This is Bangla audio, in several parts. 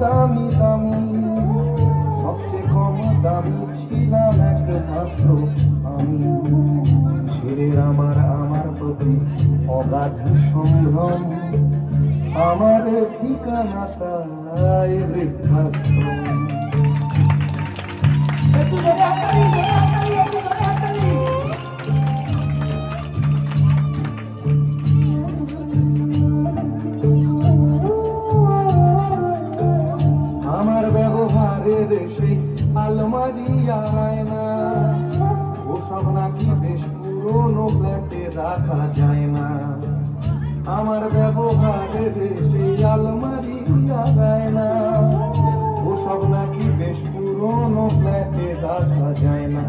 দামি দামি, সবচেয়ে কম দামি ছিলাম একমাত্র আমি। ছেলের আমার আমার প্রতি অগাধ সম্ভ্রম আমার ঠিকানা তাই বৃদ্ধাশ্রম সেই আলমারি আয়না ওসব নাকি বেশ পুরনো ফ্ল্যাটে রাখা যায় না। আমার ব্যবহারের সেই আলমারি আয়না ওসব নাকি বেশ পুরনো ফ্ল্যাটে রাখা যায় না।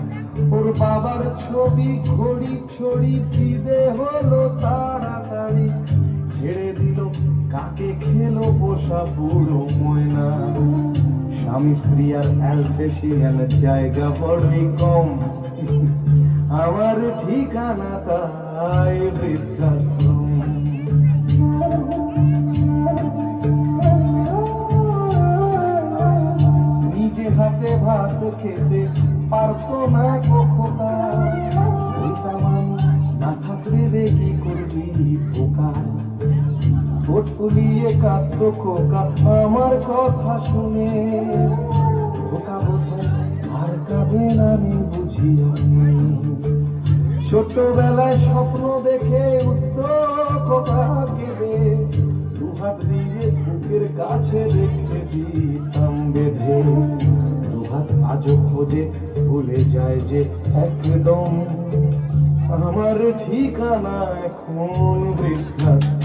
ওর বাবার ছবি ঘড়ি ছড়ি ফিদে হলো তাড়াতাড়ি। ছেড়ে দিল, কাকে খেলো পোষা পুরো ময়না। স্বামী ফ্রিয়ার অ্যালসেশিয়ান জায়গা বড়ই কম। আমার ঠিকানা তাই বৃদ্ধাশ্রম। নিজে হাতে ভাত খেতে পারতো না কখোকা ফুলিয়ে কাঁদতো খোকা, আমার কথা শুনে। খোকা বোধহয় আর কাঁদেন আমি বুঝি ছোটবেলায় স্বপ্ন দেখে উঠতো খোকা কেঁদে দুহাত দিয়ে বুকের কাছে রেখে দিতাম বেঁধে। দুহাত আজও খোঁজে, ভুলে যায় যে একদম আমার ঠিকানা এখন বৃদ্ধাশ্রম।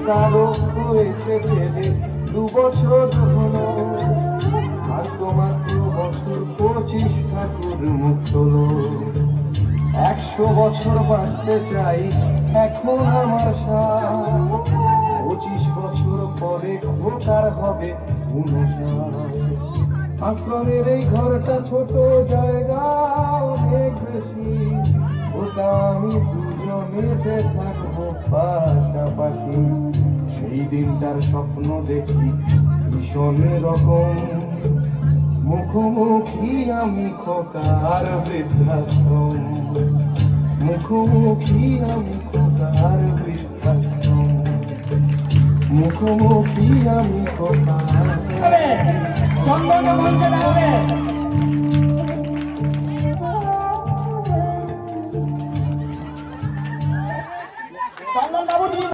খোকারও হয়েছে ছেলে দু বছর হলো আর তোমার দু বছর পঁচিশ ঠাকুর মুখ একশো বছর বাঁচতে চাই এখন আমার পঁচিশ বছর পরে খোকার হবে আশ্রমের এই ঘরটা ছোট জায়গা অনেক বেশি। ওটা আমি দুজনেতে থাকব পাশাপাশি। সেই দিনটার স্বপ্ন দেখি ভীষণ রকম। মুখোমুখি আমি খোকার বৃদ্ধাশ্রম। মুখোমুখি আমি খোকার বৃদ্ধাশ্রম। মুখোমুখি আমি খোকার চন্দন মঞ্চে